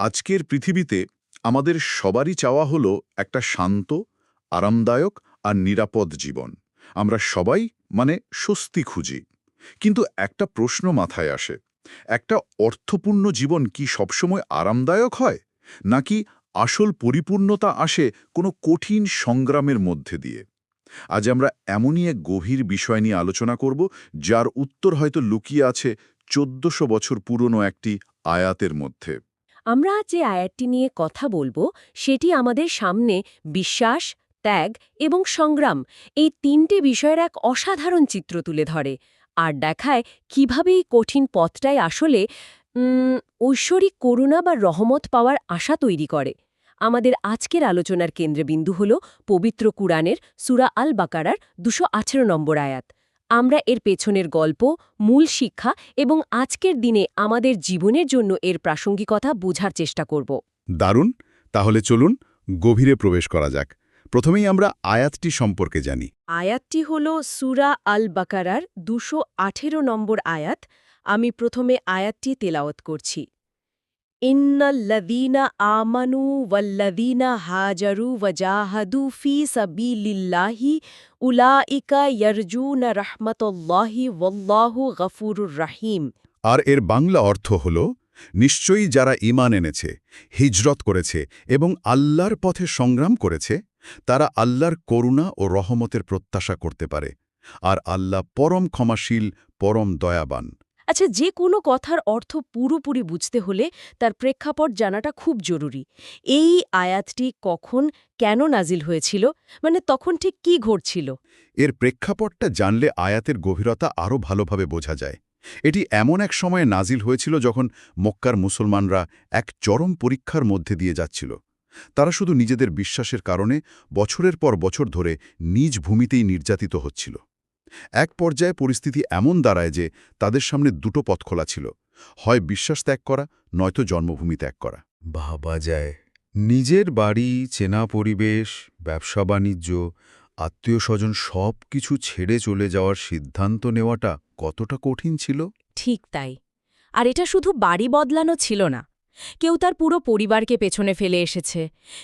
আজকের পৃথিবীতে আমাদের সবারই চাওয়া হলো একটা শান্ত, আরামদায়ক আর নিরাপদ জীবন। আমরা সবাই মানে স্বস্তি খুঁজি। কিন্তু একটা প্রশ্ন মাথায় আসে, একটা অর্থপূর্ণ জীবন কি সবসময় আরামদায়ক হয়? নাকি আসল পরিপূর্ণতা আসে কোনো কঠিন সংগ্রামের মধ্যে দিয়ে? আজ আমরা এমনই এক গভীর বিষয় নিয়ে আলোচনা করব, যার উত্তর হয়তো লুকিয়ে আছে চোদ্দশো বছর পুরনো একটি আয়াতের মধ্যে। আমরা আজ যে আয়াতটি নিয়ে কথা বলব, সেটি আমাদের সামনে বিশ্বাস, ত্যাগ এবং সংগ্রাম এই তিনটে বিষয়ের এক অসাধারণ চিত্র তুলে ধরে আর দেখায় কীভাবে এই কঠিন পথটাই আসলে ঐশ্বরিক করুণা বা রহমত পাওয়ার আশা তৈরি করে। আমাদের আজকের আলোচনার কেন্দ্রবিন্দু হল পবিত্র কুরআনের সুরা আল বাকারার দুশো নম্বর আয়াত। আমরা এর পেছনের গল্প মূল শিক্ষা এবং আজকের দিনে আমাদের জীবনের জন্য এর প্রাসঙ্গিকতা বোঝার চেষ্টা করব। দারুণ! তাহলে চলুন গভীরে প্রবেশ করা যাক। প্রথমেই আমরা আয়াতটি সম্পর্কে জানি। আয়াতটি হল সুরা আল বাকারার দুশো নম্বর আয়াত। আমি প্রথমে আয়াতটি তেলাওয়াত করছি। ইন্নাল্লাযীনা আমানু ওয়াল্লাযীনা হাজারু ওয়াজাহাদু ফি সাবিলিল্লাহি উলাইকা ইয়ারজুনা রাহমাতাল্লাহি ওয়াল্লাহু গফুরুর রাহিম আর এর বাংলা অর্থ হল, নিশ্চয়ই যারা ঈমান এনেছে, হিজরত করেছে এবং আল্লাহর পথে সংগ্রাম করেছে, তারা আল্লাহর করুণা ও রহমতের প্রত্যাশা করতে পারে। আর আল্লাহ পরম ক্ষমাশীল, পরম দয়াবান। আচ্ছা যে কোনো কথার অর্থ পুরোপুরি বুঝতে হলে তার প্রেক্ষাপট জানাটা খুব জরুরি। এই আয়াতটি কখন কেন নাজিল হয়েছিল? মানে তখন ঠিক কি ঘটছিল? এর প্রেক্ষাপটটা জানলে আয়াতের গভীরতা আরও ভালোভাবে বোঝা যায়। এটি এমন এক সময়ে নাজিল হয়েছিল যখন মক্কার মুসলমানরা এক চরম পরীক্ষার মধ্যে দিয়ে যাচ্ছিল। তারা শুধু নিজেদের বিশ্বাসের কারণে বছরের পর বছর ধরে নিজ ভূমিতেই নির্যাতিত হচ্ছিল। এক পর্যায়ে পরিস্থিতি এমন দাঁড়ায় যে তাদের সামনে দুটো পথ খোলা ছিল। হয় বিশ্বাস ত্যাগ করা নয়তো জন্মভূমি ত্যাগ করা। ভাবা যায় নিজের বাড়ি চেনা পরিবেশ ব্যবসা বাণিজ্য আত্মীয় স্বজন সব কিছু ছেড়ে চলে যাওয়ার সিদ্ধান্ত নেওয়াটা কতটা কঠিন ছিল? ঠিক তাই। আর এটা শুধু বাড়ি বদলানো ছিল না। কেউ তার পুরো পরিবারকে পেছনে ফেলে এসেছে।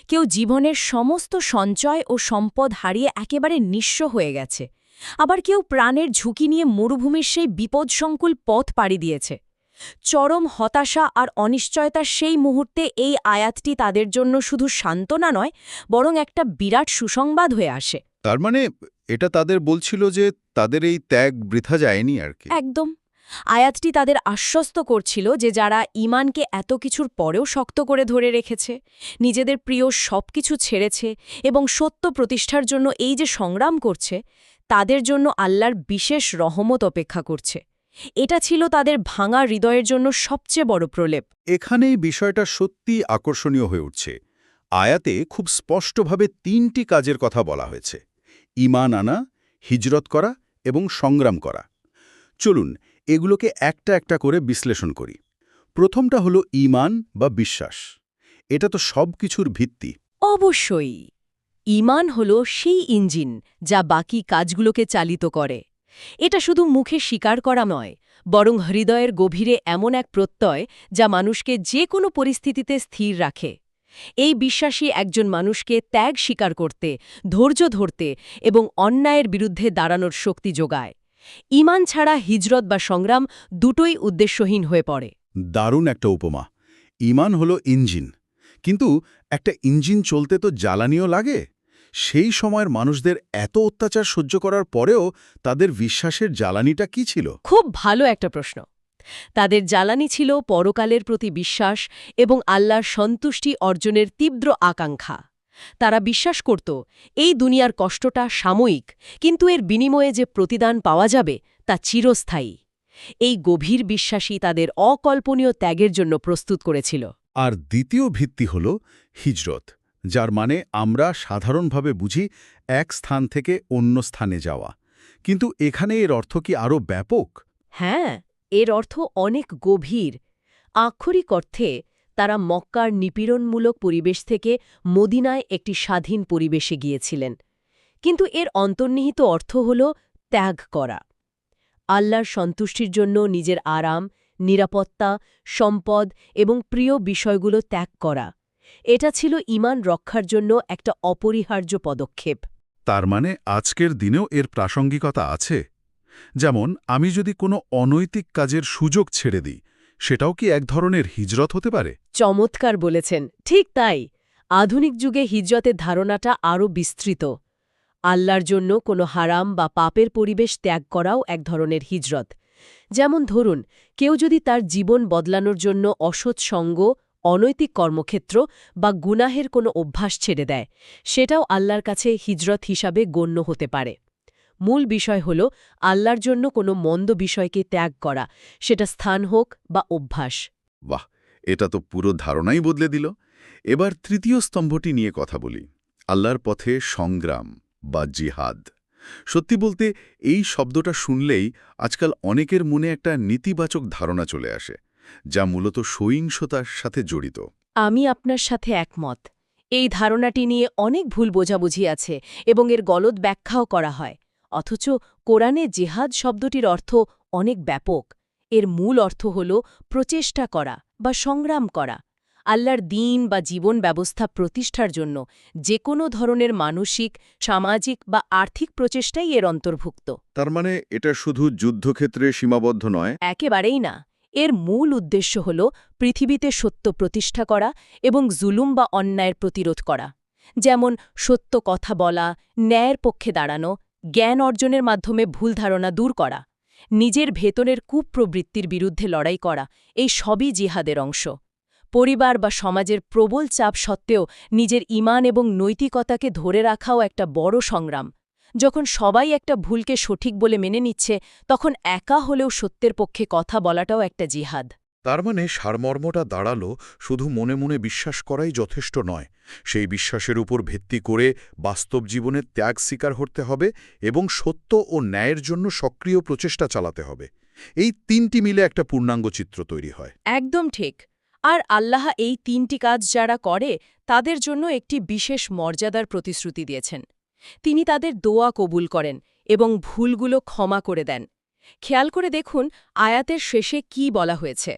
কেউ জীবনের সমস্ত সঞ্চয় ও সম্পদ হারিয়ে একেবারে নিঃস্ব হয়ে গেছে। আবার কেউ প্রাণের ঝুঁকি নিয়ে মরুভূমির সেই বিপদসংকুল পথ পাড়ি দিয়েছে। চরম হতাশা আর অনিশ্চয়তার সেই মুহূর্তে এই আয়াতটি তাদের জন্য শুধু সান্ত্বনা নয় বরং একটা বিরাট সুসংবাদ হয়ে আসে। তার মানে এটা তাদের বলছিল যে তাদের এই ত্যাগ বৃথা যায়নি আর কি? একদম। আয়াতটি তাদের আশ্বস্ত করছিল যে যারা ইমানকে এত কিছুর পরেও শক্ত করে ধরে রেখেছে নিজেদের প্রিয় সব কিছু ছেড়েছে এবং সত্য প্রতিষ্ঠার জন্য এই যে সংগ্রাম করছে তাদের জন্য আল্লাহর বিশেষ রহমত অপেক্ষা করছে। এটা ছিল তাদের ভাঙা হৃদয়ের জন্য সবচেয়ে বড় প্রলেপ। এখানেই বিষয়টা সত্যি আকর্ষণীয় হয়ে উঠছে। আয়াতে খুব স্পষ্টভাবে তিনটি কাজের কথা বলা হয়েছে। ইমান আনা হিজরত করা এবং সংগ্রাম করা। চলুন এগুলোকে একটা একটা করে বিশ্লেষণ করি। প্রথমটা হলো ইমান বা বিশ্বাস। এটা তো সব কিছুর ভিত্তি। অবশ্যই। ইমান হল সেই ইঞ্জিন যা বাকি কাজগুলোকে চালিত করে। এটা শুধু মুখে স্বীকার করা নয়, বরং হৃদয়ের গভীরে এমন এক প্রত্যয় যা মানুষকে যে কোনো পরিস্থিতিতে স্থির রাখে। এই বিশ্বাসী একজন মানুষকে ত্যাগ স্বীকার করতে, ধৈর্য ধরতে এবং অন্যায়ের বিরুদ্ধে দাঁড়ানোর শক্তি যোগায়। ইমান ছাড়া হিজরত বা সংগ্রাম দুটোই উদ্দেশ্যহীন হয়ে পড়ে। দারুণ একটা উপমা। ইমান হলো ইঞ্জিন। কিন্তু একটা ইঞ্জিন চলতে তো জ্বালানিও লাগে। সেই সময়ের মানুষদের এত অত্যাচার সহ্য করার পরেও তাদের বিশ্বাসের জ্বালানিটা কি ছিল? খুব ভালো একটা প্রশ্ন। তাদের জ্বালানি ছিল পরকালের প্রতি বিশ্বাস এবং আল্লাহর সন্তুষ্টি অর্জনের তীব্র আকাঙ্ক্ষা। তারা বিশ্বাস করত এই দুনিয়ার কষ্টটা সাময়িক কিন্তু এর বিনিময়ে যে প্রতিদান পাওয়া যাবে তা চিরস্থায়ী। এই গভীর বিশ্বাসই তাদের অকল্পনীয় ত্যাগের জন্য প্রস্তুত করেছিল। আর দ্বিতীয় ভিত্তি হল হিজরত। যার মানে আমরা সাধারণভাবে বুঝি এক স্থান থেকে অন্য স্থানে যাওয়া। কিন্তু এখানে এর অর্থ কি আরও ব্যাপক? হ্যাঁ এর অর্থ অনেক গভীর। আক্ষরিক অর্থে, তারা মক্কার নিপীড়নমূলক পরিবেশ থেকে মদিনায় একটি স্বাধীন পরিবেশে গিয়েছিলেন। কিন্তু এর অন্তর্নিহিত অর্থ হল ত্যাগ করা। আল্লাহর সন্তুষ্টির জন্য নিজের আরাম, নিরাপত্তা, সম্পদ এবং প্রিয় বিষয়গুলো ত্যাগ করা। এটা ছিল ইমান রক্ষার জন্য একটা অপরিহার্য পদক্ষেপ। তার মানে আজকের দিনেও এর প্রাসঙ্গিকতা আছে? যেমন আমি যদি কোনো অনৈতিক কাজের সুযোগ ছেড়ে দিই সেটাও কি এক ধরনের হিজরত হতে পারে? চমৎকার বলেছেন ঠিক তাই। আধুনিক যুগে হিজরতের ধারণাটা আরও বিস্তৃত। আল্লাহর জন্য কোনো হারাম বা পাপের পরিবেশ ত্যাগ করাও এক ধরনের হিজরত। যেমন ধরুন কেউ যদি তার জীবন বদলানোর জন্য অসৎ সঙ্গ অনৈতিক কর্মক্ষেত্র বা গুনাহের কোনো অভ্যাস ছেড়ে দেয়। সেটাও আল্লাহর কাছে হিজরত হিসাবে গণ্য হতে পারে। মূল বিষয় হল আল্লাহর জন্য কোনো মন্দ বিষয়কে ত্যাগ করা। সেটা স্থান হোক বা অভ্যাস। বাহ, এটা তো পুরো ধারণাই বদলে দিল। এবার তৃতীয় স্তম্ভটি নিয়ে কথা বলি। আল্লাহর পথে সংগ্রাম বা জিহাদ। সত্যি বলতে, এই শব্দটা শুনলেই আজকাল অনেকের মনে একটা নেতিবাচক ধারণা চলে আসে। যা মূলত সহিংসতার সাথে জড়িত। আমি আপনার সাথে একমত। এই ধারণাটি নিয়ে অনেক ভুল বোঝাবুঝি আছে এবং এর গলদ ব্যাখ্যাও করা হয়। অথচ কোরআনে জেহাদ শব্দটির অর্থ অনেক ব্যাপক। এর মূল অর্থ হল প্রচেষ্টা করা বা সংগ্রাম করা। আল্লাহর দিন বা জীবন ব্যবস্থা প্রতিষ্ঠার জন্য যে কোনো ধরনের মানসিক সামাজিক বা আর্থিক প্রচেষ্টাই এর অন্তর্ভুক্ত। তার মানে এটা শুধু যুদ্ধক্ষেত্রে সীমাবদ্ধ নয়। একেবারেই না। এর মূল উদ্দেশ্য হল পৃথিবীতে সত্য প্রতিষ্ঠা করা এবং জুলুম বা অন্যায়ের প্রতিরোধ করা। যেমন, সত্য কথা বলা, ন্যায়ের পক্ষে দাঁড়ানো, জ্ঞান অর্জনের মাধ্যমে ভুল ধারণা দূর করা, নিজের ভেতরের কুপ্রবৃত্তির বিরুদ্ধে লড়াই করা, এই সবই জিহাদের অংশ। পরিবার বা সমাজের প্রবল চাপ সত্ত্বেও নিজের ইমান এবং নৈতিকতাকে ধরে রাখাও একটা বড় সংগ্রাম। যখন সবাই একটা ভুলকে সঠিক বলে মেনে নিচ্ছে তখন একা হলেও সত্যের পক্ষে কথা বলাটাও একটা জিহাদ। তার মানে সারমর্মটা দাঁড়াল শুধু মনে মনে বিশ্বাস করাই যথেষ্ট নয়। সেই বিশ্বাসের উপর ভিত্তি করে বাস্তব জীবনে ত্যাগ স্বীকার করতে হবে এবং সত্য ও ন্যায়ের জন্য সক্রিয় প্রচেষ্টা চালাতে হবে। এই তিনটি মিলে একটা পূর্ণাঙ্গ চিত্র তৈরি হয়। একদম ঠিক। আর আল্লাহ এই তিনটি কাজ যারা করে তাদের জন্য একটি বিশেষ মর্যাদার প্রতিশ্রুতি দিয়েছেন। তিনি তাদের দোয়া কবুল করেন এবং ভুলগুলো ক্ষমা করে দেন। খেয়াল করে দেখুন আয়াতের শেষে কি বলা হয়েছে।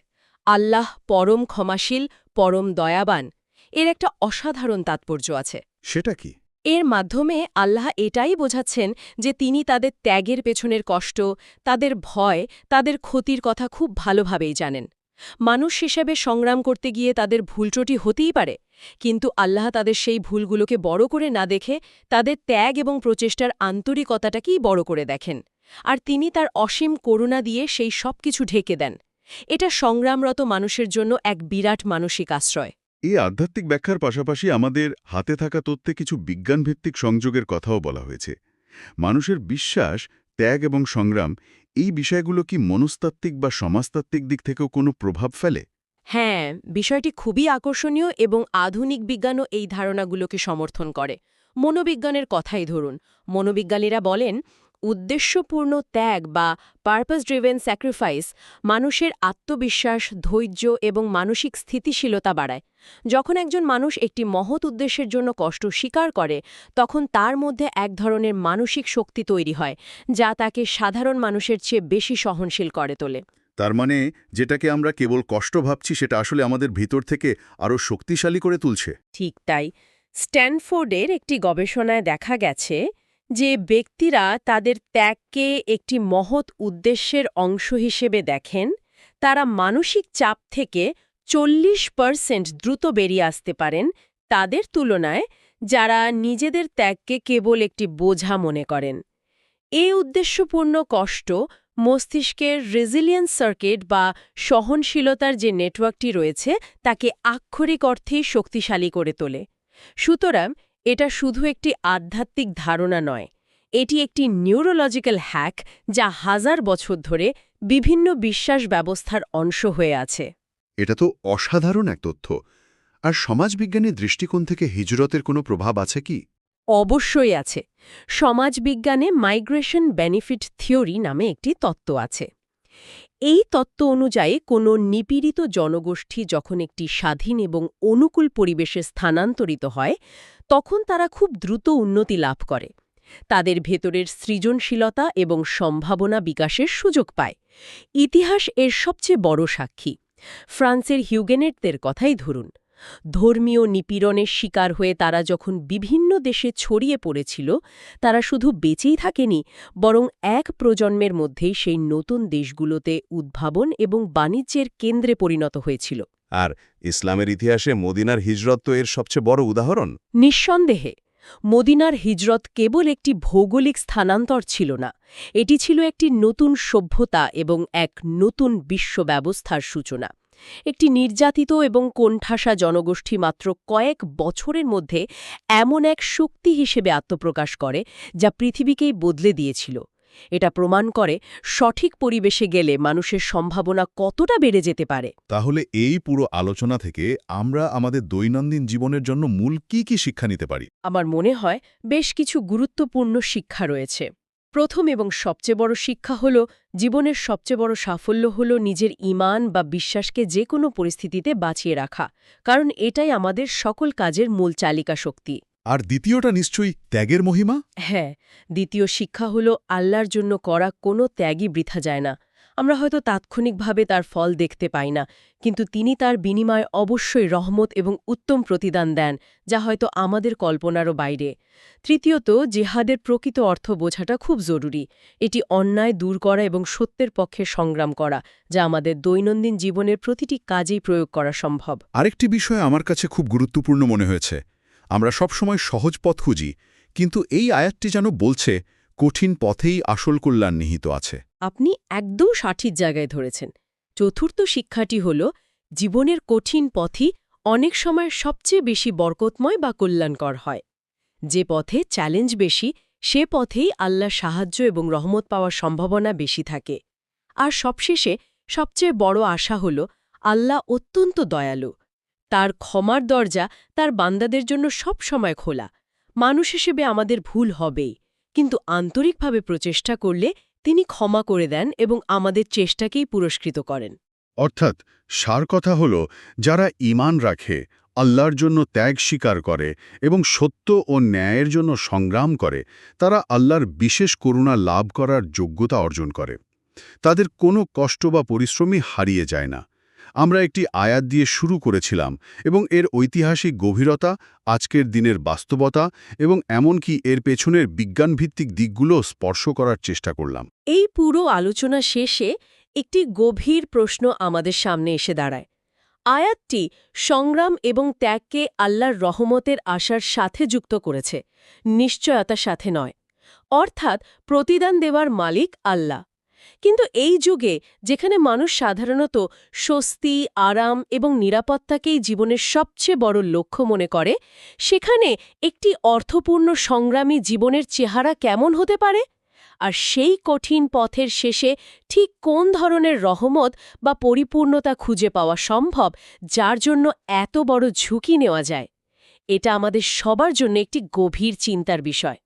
আল্লাহ পরম ক্ষমাশীল পরম দয়াবান। এর একটা অসাধারণ তাৎপর্য আছে। সেটা কি? এর মাধ্যমে আল্লাহ এটাই বোঝাচ্ছেন যে তিনি তাদের ত্যাগের পেছনের কষ্ট তাদের ভয় তাদের ক্ষতির কথা খুব ভালোভাবেই জানেন। মানুষ হিসেবে সংগ্রাম করতে গিয়ে তাদের ভুলট্রটি হতেই পারে কিন্তু আল্লাহ তাদের সেই ভুলগুলোকে বড় করে না দেখে তাদের ত্যাগ এবং প্রচেষ্টার আন্তরিকতাটাকেই বড় করে দেখেন। আর তিনি তার অসীম করুণা দিয়ে সেই সব কিছু ঢেকে দেন। এটা সংগ্রামরত মানুষের জন্য এক বিরাট মানসিক আশ্রয়। এই আধ্যাত্মিক ব্যাখ্যার পাশাপাশি আমাদের হাতে থাকা তথ্যে কিছু বিজ্ঞানভিত্তিক সংযোগের কথাও বলা হয়েছে। মানুষের বিশ্বাস, ত্যাগ এবং সংগ্রাম, এই বিষয়গুলো কি মনস্তাত্ত্বিক বা সমাজতাত্ত্বিক দিক থেকেও কোনো প্রভাব ফেলে? হ্যাঁ বিষয়টি খুবই আকর্ষণীয় এবং আধুনিক বিজ্ঞানও এই ধারণাগুলোকে সমর্থন করে। মনোবিজ্ঞানের কথাই ধরুন। মনোবিজ্ঞানীরা বলেন, উদ্দেশ্যপূর্ণ ত্যাগ বা পারপাস ড্রিভেন স্যাক্রিফাইস মানুষের আত্মবিশ্বাস, ধৈর্য এবং মানসিক স্থিতিশীলতা বাড়ায়। যখন একজন মানুষ একটি মহৎ উদ্দেশ্যের জন্য কষ্ট স্বীকার করে, তখন তার মধ্যে এক ধরনের মানসিক শক্তি তৈরি হয়, যা তাকে সাধারণ মানুষের চেয়ে বেশি সহনশীল করে তোলে। তার মানে যেটাকে আমরা কেবল কষ্ট ভাবছি সেটা আসলে আমাদের ভিতর থেকে আরও শক্তিশালী করে তুলছে। ঠিক তাই। স্ট্যানফোর্ডের একটি গবেষণায় দেখা গেছে যে ব্যক্তিরা তাদের ত্যাগকে একটি মহৎ উদ্দেশ্যের অংশ হিসেবে দেখেন, তারা মানসিক চাপ থেকে চল্লিশ পারসেন্ট দ্রুত বেরিয়ে আসতে পারেন তাদের তুলনায় যারা নিজেদের ত্যাগকে কেবল একটি বোঝা মনে করেন। এই উদ্দেশ্যপূর্ণ কষ্ট মস্তিষ্কের রেজিলিয়েন্স সার্কিট বা সহনশীলতার যে নেটওয়ার্কটি রয়েছে, তাকে আক্ষরিক অর্থেই শক্তিশালী করে তোলে। সুতরাং এটা শুধু একটি আধ্যাত্মিক ধারণা নয়, এটি একটি নিউরোলজিক্যাল হ্যাক যা হাজার বছর ধরে বিভিন্ন বিশ্বাস ব্যবস্থার অংশ হয়ে আছে। এটা তো অসাধারণ এক তথ্য। আর সমাজবিজ্ঞানের দৃষ্টিকোণ থেকে হিজরতের কোনো প্রভাব আছে কি? অবশ্যই আছে। সমাজবিজ্ঞানে মাইগ্রেশন বেনিফিট থিওরি নামে একটি তত্ত্ব আছে। এই তত্ত্ব অনুযায়ী কোনো নিপীড়িত জনগোষ্ঠী যখন একটি স্বাধীন এবং অনুকূল পরিবেশে স্থানান্তরিত হয়, তখন তারা খুব দ্রুত উন্নতি লাভ করে। তাদের ভেতরের সৃজনশীলতা এবং সম্ভাবনা বিকাশের সুযোগ পায়। ইতিহাস এর সবচেয়ে বড় সাক্ষী। ফ্রান্সের হিউগেনেটদের কথাই ধরুন। ধর্মীয় নিপীড়নের শিকার হয়ে তারা যখন বিভিন্ন দেশে ছড়িয়ে পড়েছিল তারা শুধু বেঁচেই থাকেনি বরং এক প্রজন্মের মধ্যেই সেই নতুন দেশগুলোতে উদ্ভাবন এবং বাণিজ্যের কেন্দ্রে পরিণত হয়েছিল। আর ইসলামের ইতিহাসে মদিনার হিজরত তো এর সবচেয়ে বড় উদাহরণ? নিঃসন্দেহে মদিনার হিজরত কেবল একটি ভৌগোলিক স্থানান্তর ছিল না এটি ছিল একটি নতুন সভ্যতা এবং এক নতুন বিশ্ব ব্যবস্থার সূচনা। একটি নির্যাতিত এবং কোণঠাসা জনগোষ্ঠী মাত্র কয়েক বছরের মধ্যে এমন এক শক্তি হিসেবে আত্মপ্রকাশ করে যা পৃথিবীকেই বদলে দিয়েছিল। এটা প্রমাণ করে সঠিক পরিবেশে গেলে মানুষের সম্ভাবনা কতটা বেড়ে যেতে পারে। তাহলে এই পুরো আলোচনা থেকে আমরা আমাদের দৈনন্দিন জীবনের জন্য মূল কি কি শিক্ষা নিতে পারি? আমার মনে হয় বেশ কিছু গুরুত্বপূর্ণ শিক্ষা রয়েছে। প্রথম এবং সবচেয়ে বড় শিক্ষা হল জীবনের সবচেয়ে বড় সাফল্য হল নিজের ইমান বা বিশ্বাসকে যে কোনো পরিস্থিতিতে বাঁচিয়ে রাখা কারণ এটাই আমাদের সকল কাজের মূল চালিকা শক্তি। আর দ্বিতীয়টা নিশ্চয়ই ত্যাগের মহিমা? হ্যাঁ দ্বিতীয় শিক্ষা হল আল্লাহর জন্য করা কোনো ত্যাগই বৃথা যায় না। আমরা হয়তো তাৎক্ষণিকভাবে তার ফল দেখতে পাই না, কিন্তু তিনি তার বিনিময়ে অবশ্যই রহমত এবং উত্তম প্রতিদান দেন, যা হয়তো আমাদের কল্পনারও বাইরে। তৃতীয়ত, জেহাদের প্রকৃত অর্থ বোঝাটা খুব জরুরি। এটি অন্যায় দূর করা এবং সত্যের পক্ষে সংগ্রাম করা, যা আমাদের দৈনন্দিন জীবনের প্রতিটি কাজেই প্রয়োগ করা সম্ভব। আরেকটি বিষয় আমার কাছে খুব গুরুত্বপূর্ণ মনে হয়েছে। আমরা সবসময় সহজ পথ খুঁজি, কিন্তু এই আয়াতটি যেন বলছে কঠিন পথেই আসল কল্যাণ নিহিত আছে। আপনি একদম সঠিক জায়গায় ধরেছেন। চতুর্থ শিক্ষাটি হল, জীবনের কঠিন পথই অনেক সময় সবচেয়ে বেশি বরকতময় বা কল্যাণকর হয়। যে পথে চ্যালেঞ্জ বেশি, সে পথেই আল্লাহ সাহায্য এবং রহমত পাওয়ার সম্ভাবনা বেশি থাকে। আর সবশেষে সবচেয়ে বড় আশা হল, আল্লাহ অত্যন্ত দয়ালু। তার ক্ষমার দরজা তার বান্দাদের জন্য সব সময় খোলা। মানুষ হিসেবে আমাদের ভুল হবেই। কিন্তু আন্তরিকভাবে প্রচেষ্টা করলে তিনি ক্ষমা করে দেন এবং আমাদের চেষ্টাকেই পুরস্কৃত করেন। অর্থাৎ সার কথা হল, যারা ঈমান রাখে, আল্লাহর জন্য ত্যাগ স্বীকার করে এবং সত্য ও ন্যায়ের জন্য সংগ্রাম করে, তারা আল্লাহর বিশেষ করুণা লাভ করার যোগ্যতা অর্জন করে। তাদের কোনো কষ্ট বা পরিশ্রমই হারিয়ে যায় না। আমরা একটি আয়াত দিয়ে শুরু করেছিলাম এবং এর ঐতিহাসিক গভীরতা, আজকের দিনের বাস্তবতা এবং এমনকি এর পেছনের বিজ্ঞানভিত্তিক দিকগুলো স্পর্শ করার চেষ্টা করলাম। এই পুরো আলোচনা শেষে একটি গভীর প্রশ্ন আমাদের সামনে এসে দাঁড়ায়। আয়াতটি সংগ্রাম এবং ত্যাগকে আল্লাহর রহমতের আশার সাথে যুক্ত করেছে নিশ্চয়তার সাথে নয়। অর্থাৎ প্রতিদান দেওয়ার মালিক আল্লাহ। কিন্তু এই যুগে যেখানে মানুষ সাধারণত স্বস্তি, আরাম এবং নিরাপত্তাকেই জীবনের সবচেয়ে বড় লক্ষ্য মনে করে, সেখানে একটি অর্থপূর্ণ সংগ্রামী জীবনের চেহারা কেমন হতে পারে? আর সেই কঠিন পথের শেষে ঠিক কোন ধরনের রহমত বা পরিপূর্ণতা খুঁজে পাওয়া সম্ভব, যার জন্য এত বড় ঝুঁকি নেওয়া যায়? এটা আমাদের সবার জন্য একটি গভীর চিন্তার বিষয়।